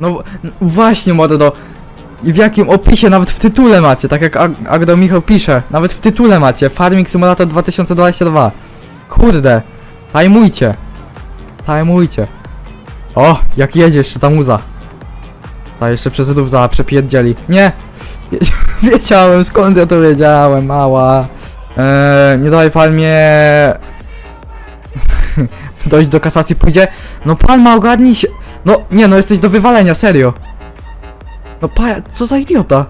No w- n- właśnie, mordo. I w jakim opisie, nawet w tytule macie, tak jak Ag- Agdo Michał pisze. Nawet w tytule macie. Farming Simulator 2022. Kurde. Tajmujcie. Tajmujcie. O, jak jedzie jeszcze ta muza. Ta jeszcze przez rów za przepierdzieli. Nie! Wie- Wiedziałem, skąd ja to wiedziałem, mała. Eee, nie daj palmie. Dojść do kasacji pójdzie. No palma ogarnij się. No nie no, jesteś do wywalenia, serio. No pa, co za idiota.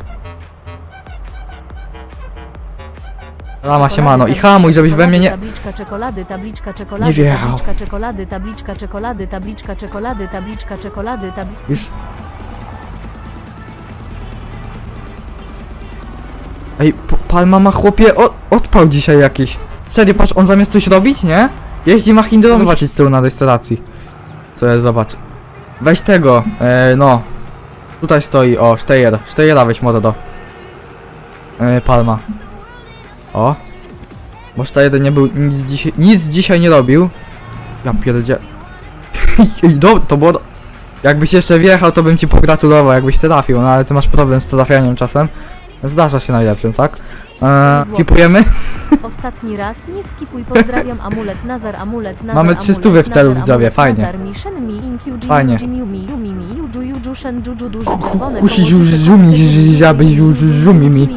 Lama się mano i hamuj, żebyś we mnie nie... Tabliczka czekolady, tabliczka czekolady, Nie wjechał. tabliczka czekolady, tabliczka czekolady, tabliczka czekolady, tabliczka czekolady, tabli... Już... Ej, p- Palma ma chłopie, o, odpał dzisiaj jakiś. Serio, patrz, on zamiast coś robić, nie? Jeździ Mahindra zobaczyć z tyłu na restauracji. Co jest, zobacz. Weź tego, e, no. Tutaj stoi, o, Steyer. Steyera weź mordo. E, Palma. O. Bo Steyer nie był, nic dzisiaj, nic dzisiaj nie robił. Ja pierdzie... Do, to było... do- Jakbyś jeszcze wjechał, to bym ci pogratulował, jakbyś trafił, no ale ty masz problem z trafianiem czasem. Zdarza się najlepszym, tak? Eee, skipujemy? Ostatni raz, nie skipuj, pozdrawiam, amulet, Nazar, amulet, Nazar, Mamy amulet, 300 w celu, widzowie, fajnie. Fajnie. Kusi, żumi, żaby, żu- żu- żumi mi.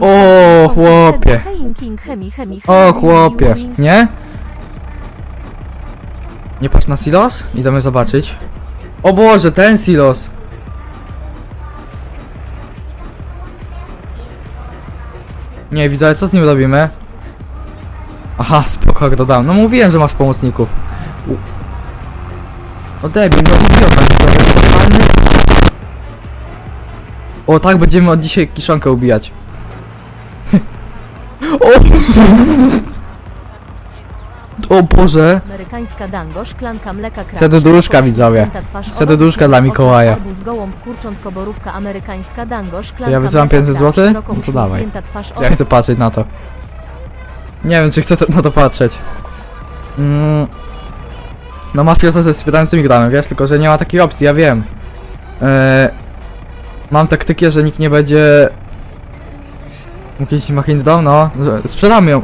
O, chłopie. O chłopie, nie? Nie patrz na silos? Idziemy zobaczyć. O Boże, ten silos! Nie, widzę, co z nim robimy? Aha, spoko, dodam. No mówiłem, że masz pomocników. U- O debil, no idiota, totalny. O, tak będziemy od dzisiaj kiszonkę ubijać. o! O Boże! Amerykańska dango, szklanka mleka kraft. Serduszka, widzowie. Serduszka dla Mikołaja. Arbuz, gołąb, kurczątko, borówka, amerykańska dango, szklanka Ja wysyłam mleka 500 kraft, złotych? szeroko No to dawaj. Ja chcę patrzeć na to. Nie wiem, czy chcę to, na to patrzeć. Mm. No mafiozo ze wspierającymi gramy, wiesz, tylko że nie ma takiej opcji, ja wiem. Eee, mam taktykę, że nikt nie będzie... Mógł jeździć Mahindrą, no, że sprzedamy ją.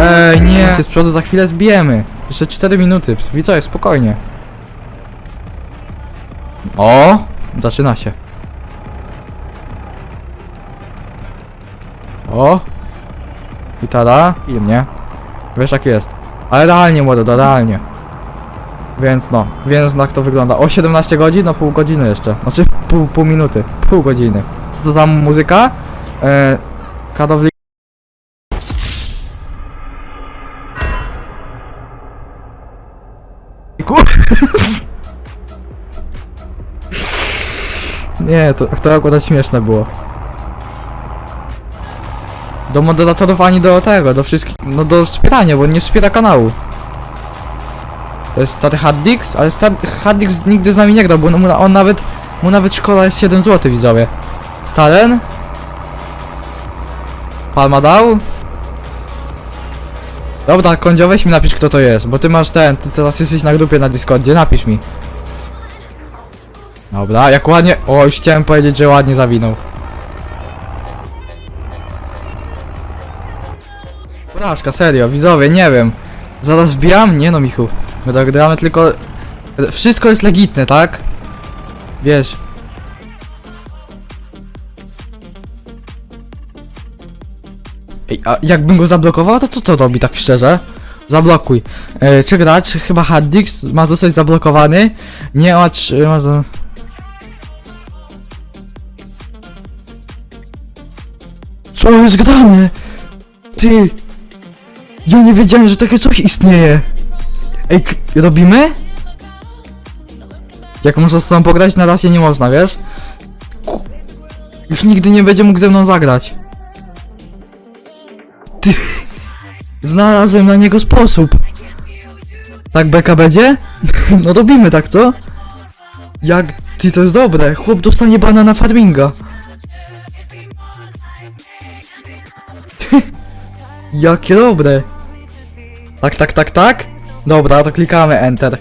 Ej, nie! Z przodu za chwilę zbijemy. Jeszcze 4 minuty, widzowie, spokojnie. O! Zaczyna się. O! Gitara i mnie. Wiesz jak jest. Ale realnie młodo, realnie. Więc no, więc jak to wygląda. O 17 godzin? No pół godziny jeszcze. Znaczy pół, pół minuty. Pół godziny. Co to za muzyka? Eee, Nie, to, to akurat śmieszne było. Do moderatorów ani do tego, do wszystkich, no do wspierania, bo nie wspiera kanału. To jest stary Haddix, ale stary Haddix nigdy z nami nie grał, bo on, on nawet, mu nawet szkoła jest 7 zł widzowie. Staren? Palma dał? Dobra, Kondzio, weź mi napisz kto to jest, bo ty masz ten, ty teraz jesteś na grupie na Discordzie, napisz mi. Dobra, jak ładnie, o już chciałem powiedzieć, że ładnie zawinął. Porażka, serio, widzowie, nie wiem. Zaraz wbijam? Nie no, Michu. My tak gramy tylko... Wszystko jest legitne, tak? Wiesz. Ej, a jakbym go zablokował, to co to robi tak szczerze? Zablokuj. E, czy gracz, chyba Haddix ma zostać zablokowany? Nie ma czy... Ma, Co jest grane? Ty! Ja nie wiedziałem, że takie coś istnieje. Ej, robimy? Jak można z tobą pograć, na razie nie można, wiesz? Już nigdy nie będzie mógł ze mną zagrać. Ty... Znalazłem na niego sposób. Tak beka będzie? No robimy tak, co? Jak... Ty, to jest dobre. Chłop dostanie bana na farminga. Jakie dobre. Tak, tak, tak, tak? Dobra, to klikamy Enter.